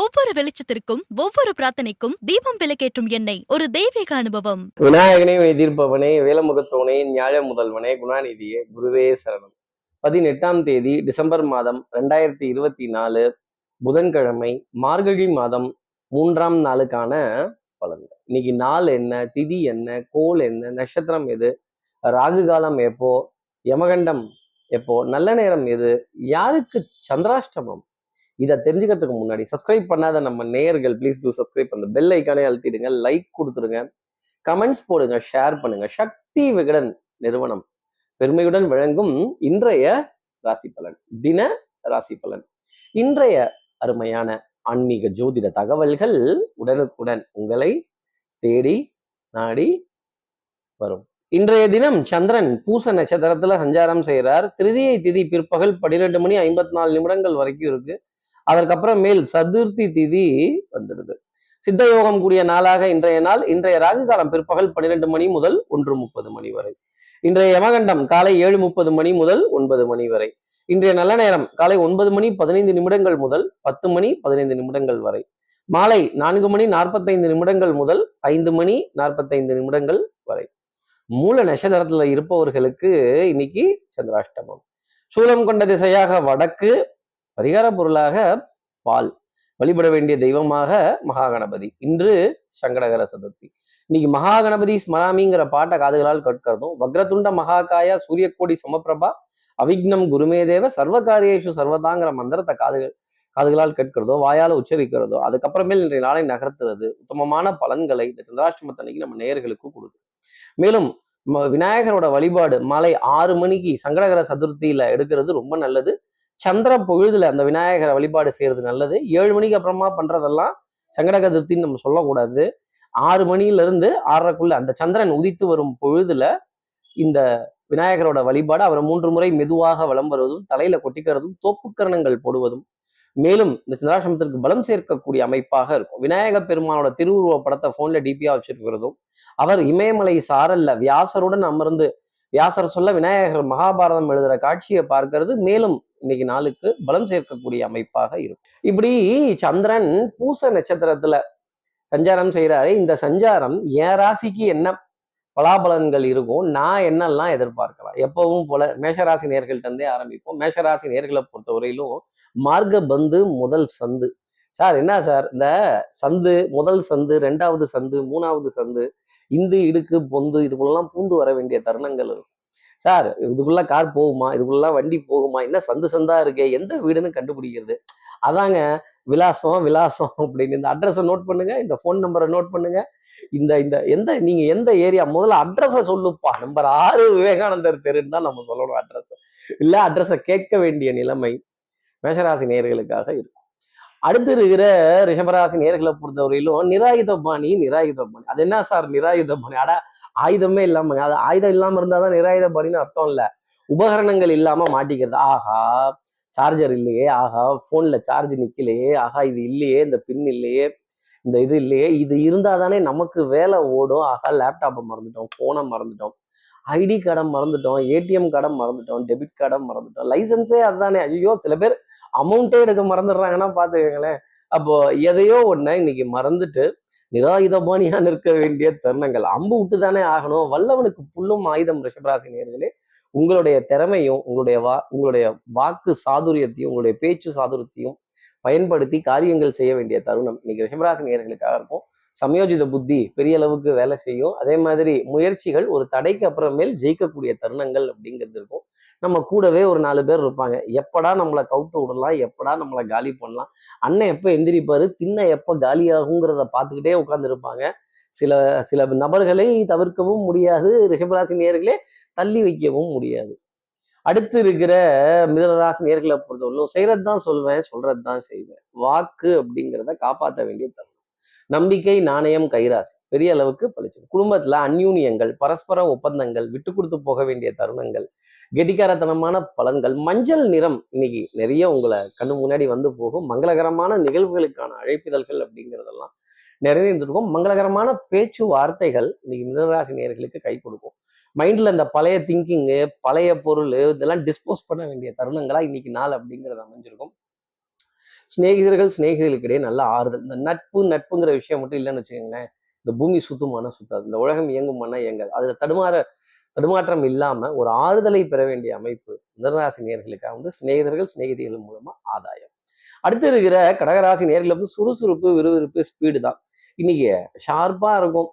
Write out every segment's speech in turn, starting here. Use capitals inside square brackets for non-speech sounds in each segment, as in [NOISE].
ஒவ்வொரு வெளிச்சத்திற்கும் ஒவ்வொரு பிரார்த்தனைக்கும் தீபம் விளக்கேற்றும் எண்ணெய் ஒரு தெய்வீக அனுபவம். விநாயகனே தீர்ப்பவனே வேலமுகத்தோனே ஞாழ முதல்வனே குணாநிதியே குருவே சரணம். பதினெட்டாம் தேதி டிசம்பர் மாதம் ரெண்டாயிரத்தி இருபத்தி நாலு புதன்கிழமை மார்கழி மாதம் மூன்றாம் நாளுக்கான பலன்கள். இன்னைக்கு நாள் என்ன திதி என்ன கோல் என்ன நட்சத்திரம் எது ராகு காலம் எப்போ யமகண்டம் எப்போ நல்ல நேரம் எது யாருக்கு சந்திராஷ்டமம் இதை தெரிஞ்சுக்கிறதுக்கு முன்னாடி சப்ஸ்கிரைப் பண்ணாத நம்ம நேயர்கள் ப்ளீஸ் டூ சப்ஸ்கிரைப் அந்த பெல் ஐக்கானே அழுத்திடுங்க லைக் கொடுத்துருங்க கமெண்ட்ஸ் போடுங்க ஷேர் பண்ணுங்க. சக்தி விகடன் நிறுவனம் பெருமையுடன் வழங்கும் இன்றைய ராசி பலன் தின ராசி பலன். இன்றைய அருமையான ஆன்மீக ஜோதிட தகவல்கள் உடனுக்குடன் உங்களை தேடி நாடி வரும். இன்றைய தினம் சந்திரன் பூச நட்சத்திரத்துல சஞ்சாரம் செய்கிறார் திருதியை திதி பிற்பகல் பன்னிரெண்டு மணி ஐம்பத்தி நாலு நிமிடங்கள் வரைக்கும் இருக்கு. அதற்கப்புறம் மேல் சதுர்த்தி திதி வந்துடுது. சித்த யோகம் கூடிய நாளாக இன்றைய நாள் இன்றைய ராகு காலம் பிற்பகல் பன்னிரெண்டு மணி முதல் ஒன்று முப்பது மணி வரை. இன்றைய யமகண்டம் காலை ஏழு முப்பது மணி முதல் ஒன்பது மணி வரை. இன்றைய நல்ல நேரம் காலை ஒன்பது மணி பதினைந்து நிமிடங்கள் முதல் பத்து மணி பதினைந்து நிமிடங்கள் வரை. மாலை நான்கு மணி நாற்பத்தைந்து நிமிடங்கள் முதல் ஐந்து மணி நாற்பத்தைந்து நிமிடங்கள் வரை. மூல நட்சத்திரத்துல இருப்பவர்களுக்கு இன்னைக்கு சந்திராஷ்டமம். சூலம் கொண்ட திசையாக வடக்கு பரிகார பொருளாக பால். வழிபட வேண்டிய தெய்வமாக மகாகணபதி. இன்று சங்கடகர சதுர்த்தி. இன்னைக்கு மகாகணபதி ஸ்மராமிங்கிற பாட்டை காதுகளால் கற்கிறதும் வக்ரதுண்ட மகாகாயா சூரியக்கோடி சமப்பிரபா அவிக்னம் குருமேதேவ சர்வகாரியேஷு சர்வதாங்கிற மந்திரத்தை காதுகள் காதுகளால் கேட்கிறதோ வாயால் உச்சரிக்கிறதோ அதுக்கப்புறமேல் இன்றைய நாளை நகர்த்துறது உத்தமமான பலன்களை இந்த சந்திராஷ்டமத்தன்னைக்கு நம்ம நேயர்களுக்கு கொடுக்கும் மேலும் ம- விநாயகரோட வழிபாடு மாலை ஆறு மணிக்கு சங்கடகர சதுர்த்தியில எடுக்கிறது ரொம்ப நல்லது. சந்திர பொழுதுல அந்த விநாயகரை வழிபாடு செய்யறது நல்லது. ஏழு மணிக்கு அப்புறமா பண்றதெல்லாம் சங்கடகர சதுர்த்தின்னு நம்ம சொல்லக்கூடாது. ஆறு மணியிலிருந்து ஆறரைக்குள்ள அந்த சந்திரன் உதித்து வரும் பொழுதுல இந்த விநாயகரோட வழிபாடு அவரை மூன்று முறை மெதுவாக வலம் வருவதும் தலையில கொட்டிக்கிறதும் தோப்புக்கரணங்கள் போடுவதும். மேலும் இந்த சந்திராசிரமத்திற்கு பலம் சேர்க்கக்கூடிய அமைப்பாக இருக்கும். விநாயக பெருமானோட திருவுருவ படத்தை போன்ல டிபியா வச்சிருக்கிறதும் அவர் இமயமலை சாரல்ல வியாசருடன் அமர்ந்து வியாசர் சொல்ல விநாயகர் மகாபாரதம் எழுதுற காட்சியை பார்க்கறது மேலும் இன்னைக்கு நாளுக்கு பலம் சேர்க்கக்கூடிய அமைப்பாக இருக்கும். இப்படி சந்திரன் பூச நட்சத்திரத்துல சஞ்சாரம் செய்யறாரு இந்த சஞ்சாரம் என் ராசிக்கு என்ன பலாபலன்கள் இருக்கும் நான் என்னெல்லாம் எதிர்பார்க்கலாம்? எப்பவும் போல மேஷராசி நேர்கள்ட்டே இருந்தே ஆரம்பிப்போம். மேஷராசி நேர்களை பொறுத்தவரையிலும் மார்க்க பந்து முதல் சந்து. சார் என்ன சார்? இந்த சந்து முதல் சந்து ரெண்டாவது சந்து மூணாவது சந்து இந்து இடுக்கு பொந்து இதுக்குள்ளெல்லாம் பூந்து வர வேண்டிய தருணங்கள் இருக்கும். சார் இதுக்குள்ள கார் போகுமா? இதுக்குள்ள வண்டி போகுமா? என்ன சந்து சந்தா இருக்கே? எந்த வீடுன்னு கண்டுபிடிக்கிறது? அதாங்க விலாசம் விலாசம் அப்படின்னு இந்த அட்ரஸை நோட் பண்ணுங்க இந்த ஃபோன் நம்பரை நோட் பண்ணுங்க. இந்த இந்த எந்த நீங்க எந்த ஏரியா முதல்ல அட்ரஸை சொல்லுப்பா. நம்பர் ஆறு விவேகானந்தர் தெருன்னு தான் நம்ம சொல்லணும் அட்ரஸ் இல்லை அட்ரஸை கேட்க வேண்டிய நிலைமை மேஷராசி நேயர்களுக்காக இருக்கும். அடுத்து இருக்கிற ரிஷபராசி நேர்களை பொறுத்தவரையிலும் நிராயுத பாணி நிராயுத பாணி. அது என்ன சார் நிராயுத பாணி? அட ஆயுதமே இல்லாம அது ஆயுதம் இல்லாம இருந்தாதான் நிராயுத பாணின்னு அர்த்தம் இல்ல. உபகரணங்கள் இல்லாம மாட்டிக்கிறது. ஆஹா சார்ஜர் இல்லையே ஆஹா போன்ல சார்ஜ் நிக்கலையே ஆஹா இது இல்லையே இந்த பின் இல்லையே இந்த இது இல்லையே இது இருந்தா தானே நமக்கு வேலை ஓடும். ஆஹா லேப்டாப்பை மறந்துட்டோம் போனை மறந்துட்டோம் ஐடி கார்டை மறந்துட்டோம் ஏடிஎம் கார்டை மறந்துட்டோம் டெபிட் கார்டை மறந்துட்டோம் லைசன்ஸே அதுதானே. ஐயோ சில பேர் அமௌண்ட்டே எடுக்க மறந்துடுறாங்கன்னா பார்த்துக்கங்களேன். அப்போ எதையோ ஒன்று இன்னைக்கு மறந்துட்டு நிராயுதபாணியா நிற்க வேண்டிய தருணங்கள். அம்பு விட்டு தானே ஆகணும். வல்லவனுக்கு புல்லும் ஆயுதம் ரிஷபராசி நேர்களே உங்களுடைய திறமையும் உங்களுடைய வா உங்களுடைய வாக்கு சாதுரியத்தையும் உங்களுடைய பேச்சு சாதுரியத்தையும் பயன்படுத்தி காரியங்கள் செய்ய வேண்டிய தருணம் இன்னைக்கு ரிஷபராசி நேர்களுக்காக இருக்கும். சமயோஜித புத்தி பெரிய அளவுக்கு வேலை செய்யும். அதே மாதிரி முயற்சிகள் ஒரு தடைக்கு அப்புறமேல் ஜெயிக்கக்கூடிய தருணங்கள் அப்படிங்கிறது இருக்கும். நம்ம கூடவே ஒரு நாலு பேர் இருப்பாங்க. எப்படா நம்மளை கவுத்து விடலாம்? எப்படா நம்மளை காலி பண்ணலாம்? அண்ணன் எப்போ எந்திரிப்பாரு? திண்ணை எப்போ காலியாகுங்கிறத பார்த்துக்கிட்டே உட்காந்துருப்பாங்க சில சில நபர்களை தவிர்க்கவும் முடியாது. ரிஷபராசி நேர்களே தள்ளி வைக்கவும் முடியாது. அடுத்து இருக்கிற மிதனராசி நேர்களை பொறுத்தவரையிலும் செய்யறது தான் சொல்வேன் சொல்றது தான் செய்வேன். வாக்கு அப்படிங்கிறத காப்பாற்ற வேண்டிய தருணம். நம்பிக்கை நாணயம் கைராசி. பெரிய அளவுக்கு பழிச்சு குடும்பத்துல அந்யூனியங்கள் பரஸ்பர ஒப்பந்தங்கள் விட்டு கொடுத்து போக வேண்டிய தருணங்கள் கெட்டிக்காரத்தனமான பலன்கள். மஞ்சள் நிறம் இன்னைக்கு நிறைய உங்களை கண்ணு முன்னாடி வந்து போகும். மங்களகரமான நிகழ்வுகளுக்கான அழைப்பிதழ்கள் அப்படிங்கிறதெல்லாம் நிறைவேந்திருக்கும் மங்களகரமான பேச்சு வார்த்தைகள் இன்னைக்கு மிதராசி நேர்களுக்கு கை கொடுக்கும். மைண்டில் இந்த பழைய திங்கிங்கு பழைய பொருள் இதெல்லாம் டிஸ்போஸ் பண்ண வேண்டிய தருணங்களாக இன்னைக்கு நாள் அப்படிங்கிறது அமைஞ்சிருக்கும். சிநேகிதர்கள் சிநேகிதர்களுக்கு இடையே நல்ல ஆறுதல். இந்த நட்பு நட்புங்கிற விஷயம் மட்டும் இல்லைன்னு வச்சுக்கோங்களேன். இந்த பூமி சுத்துமானா சுத்தாது. இந்த உலகம் இயங்குமானா இயங்காது. அதில் தடுமாற தடுமாற்றம் இல்லாமல் ஒரு ஆறுதலை பெற வேண்டிய அமைப்பு மிதனராசி நேர்களுக்காக வந்து சிநேகிதர்கள் சிநேகிதிகள் மூலமா ஆதாயம். அடுத்து இருக்கிற கடகராசி நேர்களை வந்து சுறுசுறுப்பு விறுவிறுப்பு ஸ்பீடு தான். இன்னைக்கு ஷார்ப்பாக இருக்கும்.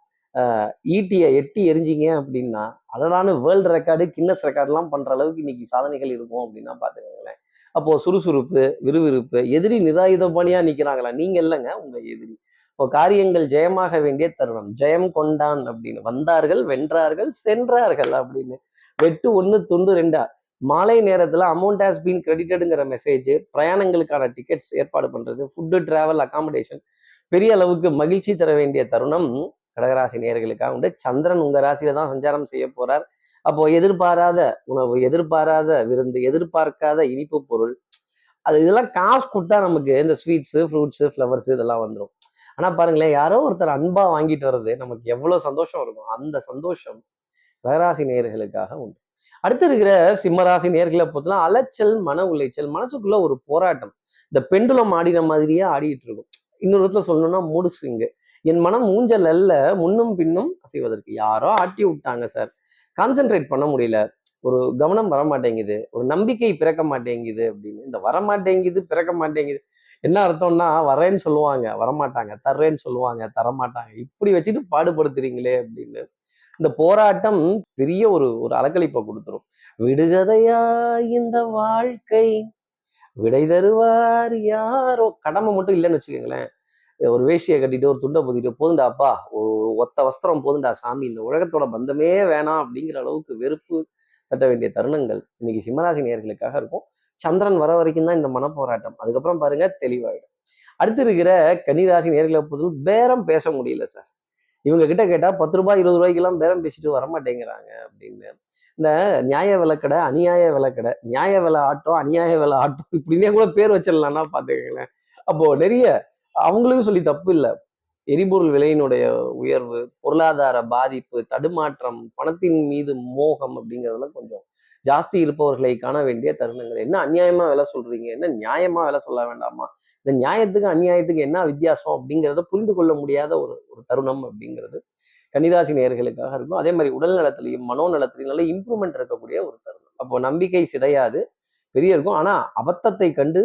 ஈட்டியை எட்டி எரிஞ்சிங்க அப்படின்னா அதனால வேர்ல்டு ரெக்கார்டு கின்னஸ் ரெக்கார்ட்லாம் பண்ணுற அளவுக்கு இன்னைக்கு சாதனைகள் இருக்கும் அப்படின்னா பார்த்துக்கோங்களேன். அப்போது சுறுசுறுப்பு விறுவிறுப்பு எதிரி நிராயுத பணியாக நிற்கிறாங்களா நீங்கள் இல்லைங்க உங்கள் எதிரி. இப்போ காரியங்கள் ஜெயமாக வேண்டிய தருணம். ஜெயம் கொண்டான் அப்படின்னு. வந்தார்கள் வென்றார்கள் சென்றார்கள் அப்படின்னு. வெட்டு ஒன்று துண்டு ரெண்டா? மாலை நேரத்துல அமௌண்ட் ஹேஸ் பீன் கிரெடிட்டடுங்கிற மெசேஜ் பிரயாணங்களுக்கான டிக்கெட்ஸ் ஏற்பாடு பண்றது ஃபுட்டு டிராவல் அகாமடேஷன் பெரிய அளவுக்கு மகிழ்ச்சி தர வேண்டிய தருணம் கடகராசி நேர்களுக்காக உண்டு. சந்திரன் உங்க ராசியில தான் சஞ்சாரம் செய்ய போறார். அப்போ எதிர்பாராத உணவு எதிர்பாராத விருந்து எதிர்பார்க்காத இனிப்பு பொருள் அது இதெல்லாம் காசு கொடுத்தா நமக்கு இந்த ஸ்வீட்ஸு ஃப்ரூட்ஸு ஃப்ளவர்ஸ் இதெல்லாம் வந்துடும் ஆனால் பாருங்களேன் யாரோ ஒருத்தர் அன்பாக வாங்கிட்டு வர்றது நமக்கு எவ்வளோ சந்தோஷம் இருக்கும் அந்த சந்தோஷம் கடகராசி நேர்களுக்காக உண்டு. அடுத்து இருக்கிற சிம்மராசி நேர்களை பொறுத்தலாம் அலைச்சல் மன உளைச்சல் மனசுக்குள்ள ஒரு போராட்டம். இந்த பெண்டுலம் ஆடின மாதிரியே ஆடிட்டு இருக்கும். இன்னொரு இடத்துல சொல்லணும்னா மூடு ஸ்விங்கு. என் மனம் ஊஞ்சல் அல்ல முன்னும் பின்னும் அசைவதற்கு. யாரோ ஆட்டி விட்டாங்க சார் கான்சென்ட்ரேட் பண்ண முடியல. ஒரு கவனம் வர மாட்டேங்குது ஒரு நம்பிக்கை பிறக்க மாட்டேங்குது அப்படின்னு. இந்த வர மாட்டேங்குது பிறக்க மாட்டேங்குது. என்ன அர்த்தம்னா வரேன்னு சொல்லுவாங்க வரமாட்டாங்க தர்றேன்னு சொல்லுவாங்க தரமாட்டாங்க. இப்படி வச்சுட்டு பாடுபடுத்துறீங்களே அப்படின்னு. இந்த போராட்டம் பெரிய ஒரு ஒரு அலக்களிப்பை கொடுத்துரும். விடுகதையா இந்த வாழ்க்கை? விடை தருவார் யாரோ? கடமை மட்டும் இல்லைன்னு வச்சுக்கோங்களேன். ஒரு வேஷ்டியை கட்டிட்டு ஒரு துண்டை பொத்திட்டு போதுண்டா அப்பா ஒரு ஒத்த வஸ்திரம் போதுண்டா சாமி இந்த உலகத்தோட பந்தமே வேணாம் அப்படிங்கிற அளவுக்கு வெறுப்பு தட்ட வேண்டிய தருணங்கள் இன்னைக்கு சிம்மராசி நேர்களுக்காக இருக்கும். சந்திரன் வர வரைக்கும் தான் இந்த மனப்போராட்டம். அதுக்கப்புறம் பாருங்க தெளிவாயிடும். அடுத்து இருக்கிற கன்னிராசி நேர்களை பொறுத்தவரை பேரம் பேச முடியல சார் இவங்க கிட்ட கேட்டால் பத்து ரூபாய் இருபது ரூபாய்க்கெல்லாம் பேரம் பேசிட்டு வரமாட்டேங்கிறாங்க அப்படின்னு. இந்த நியாய விலக்கடை அநியாய விலக்கடை நியாய விலை ஆட்டோ அநியாய விலை ஆட்டோ [LAUGHS] இப்படின்னே கூட பேர் வச்சிடலாம்னா பார்த்துக்கங்களேன் அப்போ நிறைய அவங்களுக்கும் சொல்லி தப்பு இல்லை. எரிபொருள் விலையினுடைய உயர்வு பொருளாதார பாதிப்பு தடுமாற்றம் பணத்தின் மீது மோகம் அப்படிங்கிறதுல கொஞ்சம் ஜாஸ்தி இருப்பவர்களை காண வேண்டிய தருணங்கள். என்ன அநியாயமா விலை சொல்றீங்க? என்ன நியாயமா விலை சொல்ல வேண்டாமா? இந்த நியாயத்துக்கு அநியாயத்துக்கு என்ன வித்தியாசம் அப்படிங்கிறத புரிந்து கொள்ள முடியாத ஒரு ஒரு தருணம் அப்படிங்கிறது கன்னிராசி நேர்களுக்காக இருக்கும். அதே மாதிரி உடல் நலத்திலையும் மனோநலத்திலையும் நல்ல இம்ப்ரூவ்மெண்ட் இருக்கக்கூடிய ஒரு தருணம். அப்போ நம்பிக்கை சிதையாது பெரிய இருக்கும். ஆனா அபத்தத்தை கண்டு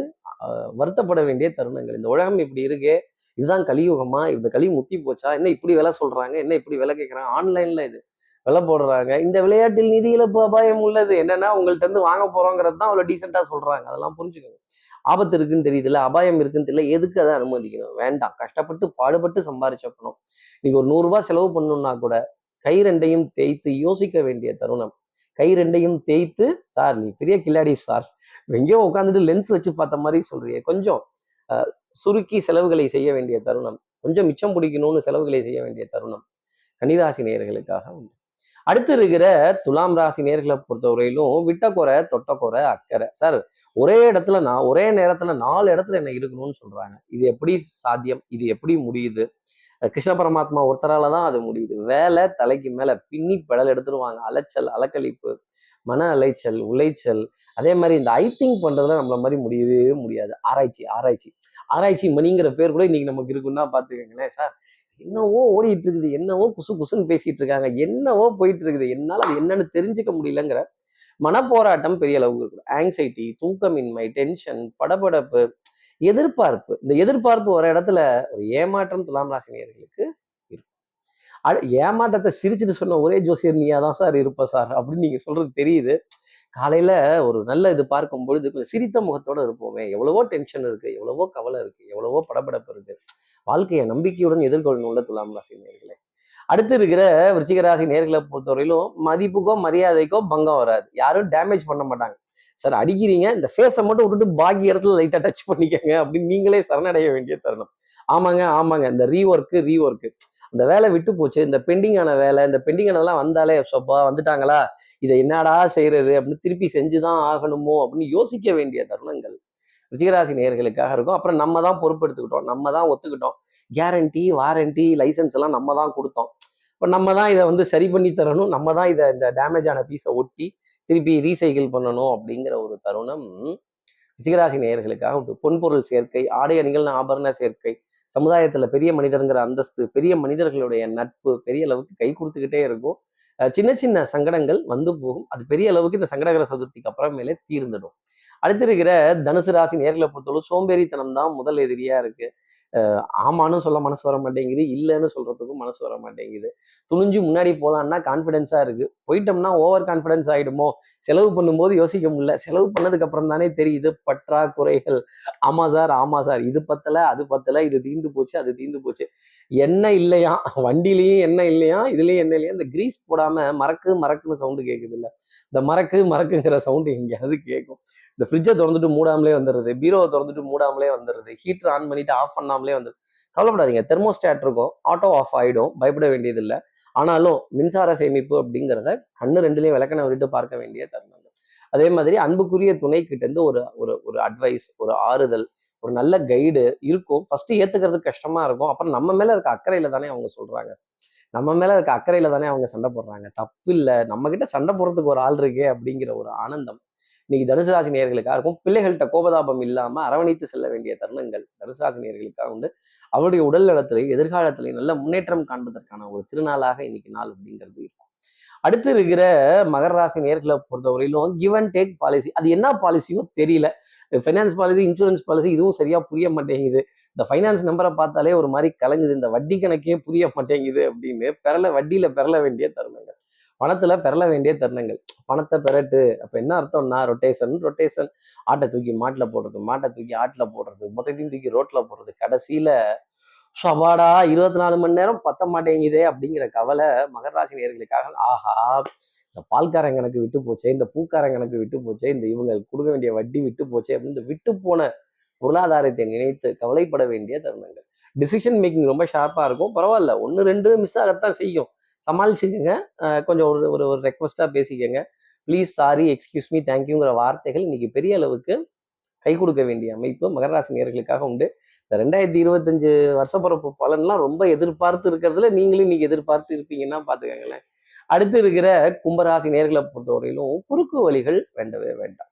வருத்தப்பட வேண்டிய தருணங்கள். இந்த உலகம் இப்படி இருக்கே இதுதான் கலியுகமா? இந்த கலி முத்தி போச்சா? என்ன இப்படி விலை சொல்றாங்க? என்ன இப்படி விலை கேட்கறாங்க ஆன்லைன்ல இது விலை போடுறாங்க. இந்த விளையாட்டில் நிதி இழப்பு அபாயம் உள்ளது. என்னன்னா உங்கள்ட்ட இருந்து வாங்க போறோங்கிறது தான் அவ்வளோ டீசெண்டாக சொல்றாங்க. அதெல்லாம் புரிஞ்சுக்கோங்க. ஆபத்து இருக்குன்னு தெரியுதுல அபாயம் இருக்குன்னு தெரியல. எதுக்கு அதை அனுமதிக்கணும்? வேண்டாம். கஷ்டப்பட்டு பாடுபட்டு சம்பாரிச்ச பணம் நீங்க ஒரு நூறுரூவா செலவு பண்ணணும்னா கூட கை ரெண்டையும் தேய்த்து யோசிக்க வேண்டிய தருணம். கை ரெண்டையும் தேய்த்து சார் நீ பெரிய கில்லாடி சார். எங்கேயோ உட்காந்துட்டு லென்ஸ் வச்சு பார்த்த மாதிரி சொல்றீங்க கொஞ்சம் அஹ், சுருக்கி செலவுகளை செய்ய வேண்டிய தருணம். கொஞ்சம் மிச்சம் பிடிக்கணும்னு செலவுகளை செய்ய வேண்டிய தருணம். கன்னிராசி நேயர்களுக்காக உண்டு. அடுத்து இருக்கிற துலாம் ராசி நேர்களை பொறுத்தவரையிலும் விட்டக்குறை தொட்டக்குறை அக்கறை சார் ஒரே இடத்துல நான் ஒரே நேரத்துல நாலு இடத்துல என்ன இருக்கணும்னு சொல்றாங்க. இது எப்படி சாத்தியம்? இது எப்படி முடியுது? கிருஷ்ண பரமாத்மா ஒருத்தரால தான் அது முடியுது. வேலை தலைக்கு மேல பின்னி பெடல் எடுத்துருவாங்க. அலைச்சல் அலக்கழிப்பு மன அலைச்சல் உளைச்சல். அதே மாதிரி இந்த ஐ திங்க் பண்றதுல நம்மள மாதிரி முடியவே முடியாது. ஆராய்ச்சி ஆராய்ச்சி. ஆராய்ச்சி மணிங்கிற பேர் கூட இன்னைக்கு நமக்கு இருக்குன்னா பாத்துக்கங்களேன் சார். என்னவோ ஓடிட்டு இருக்குது என்னவோ குசு குசுன்னு பேசிட்டு இருக்காங்க என்னவோ போயிட்டு இருக்குது என்னால அது என்னன்னு தெரிஞ்சுக்க முடியலங்கிற மனப்போராட்டம் பெரிய அளவுக்கு இருக்கும் ஆங்ஸைட்டி தூக்கமின்மை டென்ஷன் படபடப்பு எதிர்பார்ப்பு. இந்த எதிர்பார்ப்பு ஒரு இடத்துல ஒரு ஏமாற்றம் துலாம் ராசினியர்களுக்கு இருக்கும். ஏமாற்றத்தை சிரிச்சுட்டு சொன்ன ஒரே ஜோசியர் நீயா தான் சார் இருப்ப சார் அப்படின்னு நீங்க சொல்றது தெரியுது. காலையில ஒரு நல்ல இது பார்க்கும் பொழுது கொஞ்சம் சிரித்த முகத்தோட இருப்போமே. எவ்வளவோ டென்ஷன் இருக்கு எவ்வளவோ கவலை இருக்கு எவ்வளவோ படபடப்பு இருக்கு. வாழ்க்கையை நம்பிக்கையுடன் எதிர்கொள்ளணும்ல துலாம் ராசி நேர்களே. அடுத்து இருக்கிற விருச்சிக ராசி நேர்களை பொறுத்தவரையிலும் மதிப்புக்கோ மரியாதைக்கோ பங்கம் வராது. யாரும் டேமேஜ் பண்ண மாட்டாங்க. சார் அடிக்கிறீங்க இந்த ஃபேஸை மட்டும் விட்டுட்டு பாக்கி இடத்துல லைட்டாக டச் பண்ணிக்கங்க அப்படின்னு நீங்களே சரணடைய வேண்டிய தருணம். ஆமாங்க ஆமாங்க. இந்த ரீஒர்க்கு ரீஒர்க்கு அந்த வேலை விட்டு போச்சு. இந்த பெண்டிங்கான வேலை இந்த பெண்டிங்கானதெல்லாம் வந்தாலே சொப்பா வந்துட்டாங்களா? இதை என்னடா செய்யறது? அப்படின்னு திருப்பி செஞ்சுதான் ஆகணுமோ அப்படின்னு யோசிக்க வேண்டிய தருணங்கள். ரிஷிகராசி நேயர்களுக்காக இருக்கும். அப்புறம் நம்ம தான் பொறுப்பெடுத்துக்கிட்டோம். நம்ம தான் ஒத்துக்கிட்டோம். கேரண்டி வாரண்டி லைசன்ஸ் எல்லாம் நம்ம தான் கொடுத்தோம். இப்போ நம்ம தான் இதை வந்து சரி பண்ணி தரணும். நம்ம தான் இதை இந்த டேமேஜ் ஆன பீஸை ஒட்டி திருப்பி ரீசைக்கிள் பண்ணணும் அப்படிங்கிற ஒரு தருணம் ரிஷிகராசி நேயர்களுக்காக உண்டு. பொன்பொருள் சேர்க்கை ஆடை அணிகள் ஆபரண சேர்க்கை சமுதாயத்துல பெரிய மனிதருங்கிற அந்தஸ்து பெரிய மனிதர்களுடைய நட்பு பெரிய அளவுக்கு கை கொடுத்துக்கிட்டே இருக்கும். சின்ன சின்ன சங்கடங்கள் வந்து போகும். அது பெரிய அளவுக்கு இந்த சங்கடகர சதுர்த்திக்கு அப்புறமேலே தீர்ந்துடும். அடுத்து இருக்கிற தனுசு ராசி நேர்களை பொறுத்தவரை சோம்பேறித்தனம் தான் முதல் எதிரியா இருக்கு. ஆமான்னு சொல்ல மனசு வர மாட்டேங்குது இல்லைன்னு சொல்றதுக்கும் மனசு வர மாட்டேங்குது. துணிஞ்சு முன்னாடி போகலான்னா கான்ஃபிடென்ஸாக இருக்கு. போயிட்டோம்னா ஓவர் கான்ஃபிடென்ஸ் ஆகிடுமோ செலவு பண்ணும்போது யோசிக்க முடியல. செலவு பண்ணதுக்கு அப்புறம் தானே தெரியுது பற்றாக்குறைகள். ஆமா சார் ஆமா சார். இது பத்தல அது பத்தல இது தீந்து போச்சு அது தீந்து போச்சு. என்ன இல்லையா? வண்டிலையும் என்ன இல்லையா? இதுலயும் என்ன இல்லையா? இந்த கிரீஸ் போடாம மறக்கு மறக்குன்னு சவுண்டு கேட்குது இல்ல. இந்த மறக்கு மறக்குங்கிற சவுண்டு எங்கேயாவது கேட்கும் இந்த ஃப்ரிட்ஜை திறந்துட்டு மூடாமலே வந்துடுது பீரோவை திறந்துட்டு மூடாமலே வந்துடுது ஹீட்டர் ஆன் பண்ணிட்டு ஆஃப் பண்ணாமல் வந்து கவலைப்படாதீங்க. தெர்மோஸ்டாட் இருக்கும். ஆட்டோ ஆஃப் ஆகிடும் பயப்பட வேண்டியதில்லை. ஆனாலும் மின்சார சேமிப்பு அப்படிங்கிறத கண்ணு ரெண்டுலேயும் விளக்கணை விட்டு பார்க்க வேண்டிய தருணங்கள். அதே மாதிரி அன்புக்குரிய துணை கிட்ட இருந்து ஒரு ஒரு ஒரு அட்வைஸ் ஒரு ஆறுதல் ஒரு நல்ல கைடு இருக்கும். ஃபஸ்ட்டு ஏத்துக்கிறது கஷ்டமா இருக்கும். அப்புறம் நம்ம மேல இருக்க அக்கறையில தானே அவங்க சொல்றாங்க. நம்ம மேல இருக்க அக்கறையில தானே அவங்க சண்டை போடுறாங்க. தப்பு இல்லை நம்ம கிட்ட சண்டை போடுறதுக்கு ஒரு ஆள் இருக்கே அப்படிங்கிற ஒரு ஆனந்தம் இன்னைக்கு தனுசு ராசி நேர்களுக்காக இருக்கும். பிள்ளைகள்கிட்ட கோபதாபம் இல்லாம அரவணைத்து செல்ல வேண்டிய தருணங்கள் தனுசு ராசி நேயர்களுக்காக உண்டு. அவருடைய உடல் நலத்திலையும் எதிர்காலத்திலையும் நல்ல முன்னேற்றம் காண்பதற்கான ஒரு திருநாளாக இன்னைக்கு நாள் அப்படிங்கிறது இருக்கும். அடுத்து இருக்கிற மகர ராசி நேர்களை பொறுத்தவரையிலும் கிவ் அண்ட் டேக் பாலிசி அது என்ன பாலிசியோ தெரியல. ஃபைனான்ஸ் பாலிசி இன்சூரன்ஸ் பாலிசி இதுவும் சரியா புரிய மாட்டேங்குது. இந்த ஃபைனான்ஸ் நம்பரை பார்த்தாலே ஒரு மாதிரி கலங்குது. இந்த வட்டி கணக்கே புரிய மாட்டேங்குது அப்படின்னு பெறல வட்டியில பெறல வேண்டிய தருணங்கள். பணத்துல பெறல வேண்டிய தருணங்கள். பணத்தை பெறட்டு. அப்ப என்ன அர்த்தம்னா ரொட்டேஷன் ரொட்டேஷன் ஆட்டை தூக்கி மாட்டுல போடுறது மாட்டை தூக்கி ஆட்டுல போடுறது மொத்தத்தையும் தூக்கி ரோட்ல போடுறது. கடைசியில சபாடா இருபத்தி நாலு மணி நேரம் பத்த மாட்டேங்குதே அப்படிங்கிற கவலை மகர ராசி நேர்களுக்காக ஆஹா இந்த பால்காரங்க எனக்கு விட்டு போச்சே இந்த பூக்காரங்க எனக்கு விட்டு போச்சே இந்த இவங்க கொடுக்க வேண்டிய வட்டி விட்டு போச்சே அப்படின்னு இந்த விட்டு போன பொருளாதாரத்தை நினைத்து கவலைப்பட வேண்டிய தருணங்கள். டிசிஷன் மேக்கிங் ரொம்ப ஷார்ப்பாக இருக்கும். பரவாயில்ல. ஒன்று ரெண்டு மிஸ் ஆகத்தான் செய்யும். சமாளிச்சுக்கோங்க. கொஞ்சம் ஒரு ஒரு ஒரு ரெக்வஸ்ட்டாக பேசிக்கோங்க. ப்ளீஸ் சாரி எக்ஸ்கியூஸ் மீ தேங்க்யூங்கிற வார்த்தைகள் இன்னைக்கு பெரிய அளவுக்கு கை கொடுக்க வேண்டிய அமைப்பு. மகராசி நேர்களுக்காக உண்டு. இந்த ரெண்டாயிரத்தி இருபத்தஞ்சு வருஷப்பிறப்பு பலன்லாம் ரொம்ப எதிர்பார்த்து இருக்கிறதுல நீங்களும் இன்னைக்கு எதிர்பார்த்து இருப்பீங்கன்னா பார்த்துக்கோங்களேன் அடுத்து இருக்கிற கும்பராசி நேர்களை பொறுத்தவரையிலும் குறுக்கு வழிகள் வேண்டவே வேண்டாம்.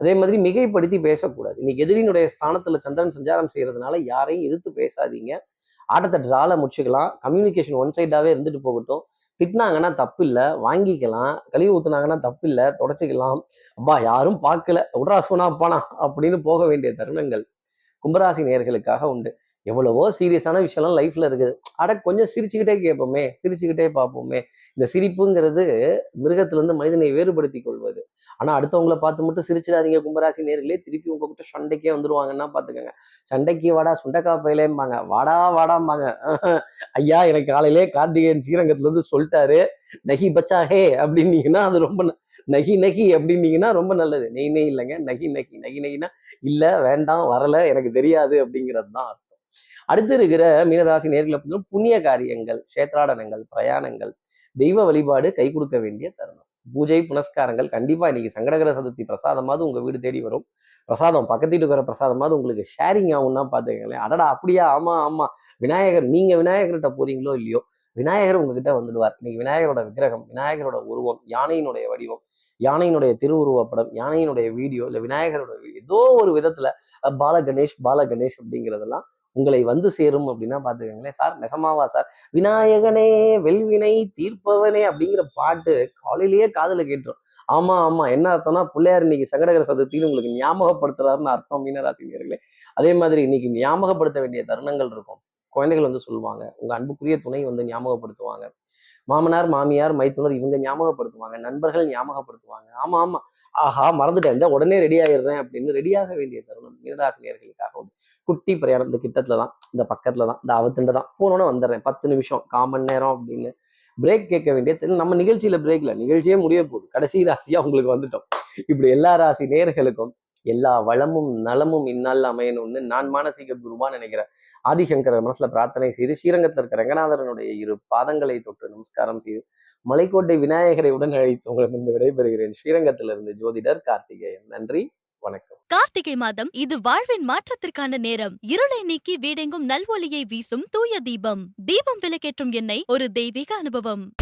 அதே மாதிரி மிகைப்படுத்தி பேசக்கூடாது. இன்னைக்கு எதிரினுடைய ஸ்தானத்துல சந்திரன் சஞ்சாரம் செய்யறதுனால யாரையும் எதிர்த்து பேசாதீங்க. ஆட்டத்தை ட்ரால முடிச்சுக்கலாம். கம்யூனிகேஷன் ஒன் சைடாகவே இருந்துட்டு போகட்டும். திட்டினாங்கன்னா தப்பு இல்லை வாங்கிக்கலாம். கழிவு ஊத்துனாங்கன்னா தப்பு இல்லை தொடச்சிக்கலாம். அப்பா யாரும் பார்க்கல. விட்றா சோனா போனா அப்படின்னு போக வேண்டிய தருணங்கள் கும்பராசி நேர்களுக்காக உண்டு. எவ்வளவோ சீரியஸான விஷயம்லாம் லைஃப்ல இருக்குது. அட கொஞ்சம் சிரிச்சுக்கிட்டே கேட்போமே சிரிச்சுக்கிட்டே பார்ப்போமே. இந்த சிரிப்புங்கிறது மிருகத்திலிருந்து மனிதனை வேறுபடுத்தி கொள்வது. ஆனால் அடுத்தவங்கள பார்த்து மட்டும் சிரிச்சிடாதீங்க கும்பராசி நேர்களே. திருப்பி உங்ககிட்ட சண்டைக்கே வந்துருவாங்கன்னா பார்த்துக்கோங்க. சண்டைக்கு வாடா சுண்டக்காய் பயிலேம்பாங்க. வாடா வாடாம்பாங்க. [LAUGHS] ஐயா எனக்கு காலையிலே கார்த்திகேயன் ஸ்ரீரங்கத்துலேருந்து சொல்லிட்டாரு. நகி பச்சா ஹே அப்படின்னீங்கன்னா அது ரொம்ப நகி நகி அப்படின்னீங்கன்னா ரொம்ப நல்லது. நெய் நெய் இல்லைங்க. நகி நகி நகி நகினா இல்லை வேண்டாம் வரலை எனக்கு தெரியாது அப்படிங்கிறது தான் அடுத்து இருக்கிற மீனராசி நேர்களை பார்த்தீங்கன்னா புண்ணிய காரியங்கள் சேத்ராடனங்கள் பிரயாணங்கள் தெய்வ வழிபாடு கை கொடுக்க வேண்டிய தருணம். பூஜை புனஸ்காரங்கள் கண்டிப்பா இன்னைக்கு சங்கடகர சதுர்த்தி பிரசாதமாவது உங்க வீடு தேடி வரும். பிரசாதம் பக்கத்து வீட்டுக்கு வர பிரசாதமாவது உங்களுக்கு ஷேரிங் ஆகும்னா பார்த்துக்கங்களேன் அடடா அப்படியா? ஆமா ஆமா. விநாயகர் நீங்க விநாயகர்கிட்ட போறீங்களோ இல்லையோ விநாயகர் உங்ககிட்ட வந்துடுவார். இன்னைக்கு விநாயகரோட விக்கிரகம் விநாயகரோட உருவம் யானையினுடைய வடிவம் யானையினுடைய திருவுருவப்படம் யானையினுடைய வீடியோ இல்லை விநாயகரோட ஏதோ ஒரு விதத்தில் பால கணேஷ் பால கணேஷ் அப்படிங்கிறதெல்லாம் உங்களை வந்து சேரும் அப்படின்னா பார்த்துக்கோங்களேன் சார் நெசமாவா சார்? விநாயகனே வெல்வினை தீர்ப்பவனே அப்படிங்கிற பாட்டு காலையிலேயே காதில் கேட்டுரும். ஆமா ஆமா. என்ன அர்த்தம்னா பிள்ளையார் இன்னைக்கு சங்கடகர சதுர்த்தின்னு உங்களுக்கு ஞாபகப்படுத்துறாருன்னு அர்த்தம் மீனராசினியர்களே. அதே மாதிரி இன்னைக்கு ஞாபகப்படுத்த வேண்டிய தருணங்கள் இருக்கும். குழந்தைகள் வந்து சொல்லுவாங்க உங்க அன்புக்குரிய துணை வந்து ஞாபகப்படுத்துவாங்க. மாமனார் மாமியார் மைத்துனர் இவங்க ஞாபகப்படுத்துவாங்க. நண்பர்கள் ஞாபகப்படுத்துவாங்க. ஆமா ஆமா. ஆஹா மறந்துட்டேன். இந்த உடனே ரெடி ஆயிடுறேன் அப்படின்னு ரெடியாக வேண்டிய தருணம் மீனராசினியர்களுக்காக உண்டு. குட்டி பிரயாணம். இந்த கிட்டத்துல தான் இந்த பக்கத்துல தான் இந்த அவத்துண்டு தான். போனோன்னே வந்துடுறேன். பத்து நிமிஷம் காமன் நேரம் அப்படின்னு. பிரேக் கேட்க வேண்டிய தெரியல நம்ம நிகழ்ச்சியில பிரேக்ல நிகழ்ச்சியே முடிய போகுது. கடைசி ராசியா உங்களுக்கு வந்துட்டோம். இப்படி எல்லா ராசி நேர்களுக்கும் எல்லா வளமும் நலமும் இந்நாளில் அமையணும்னு நான் மானசீக குருவா நினைக்கிறேன். ஆதிசங்கர மனசுல பிரார்த்தனை செய்து ஸ்ரீரங்கத்தில் இருக்க ரங்கநாதரனுடைய இரு பாதங்களை தொட்டு நமஸ்காரம் செய்து மலைக்கோட்டை விநாயகரை உடன் அழைத்து உங்களிடம் விடைபெறுகிறேன். ஸ்ரீரங்கத்திலிருந்து ஜோதிடர் கார்த்திகேயன். நன்றி. வணக்கம். கார்த்திகை மாதம் இது வாழ்வின் மாற்றத்திற்கான நேரம். இருளை நீக்கி வீடெங்கும் நல்வொலியை வீசும் தூய தீபம். தீபம் விளக்கேற்றும் எண்ணெய் ஒரு தெய்வீக அனுபவம்.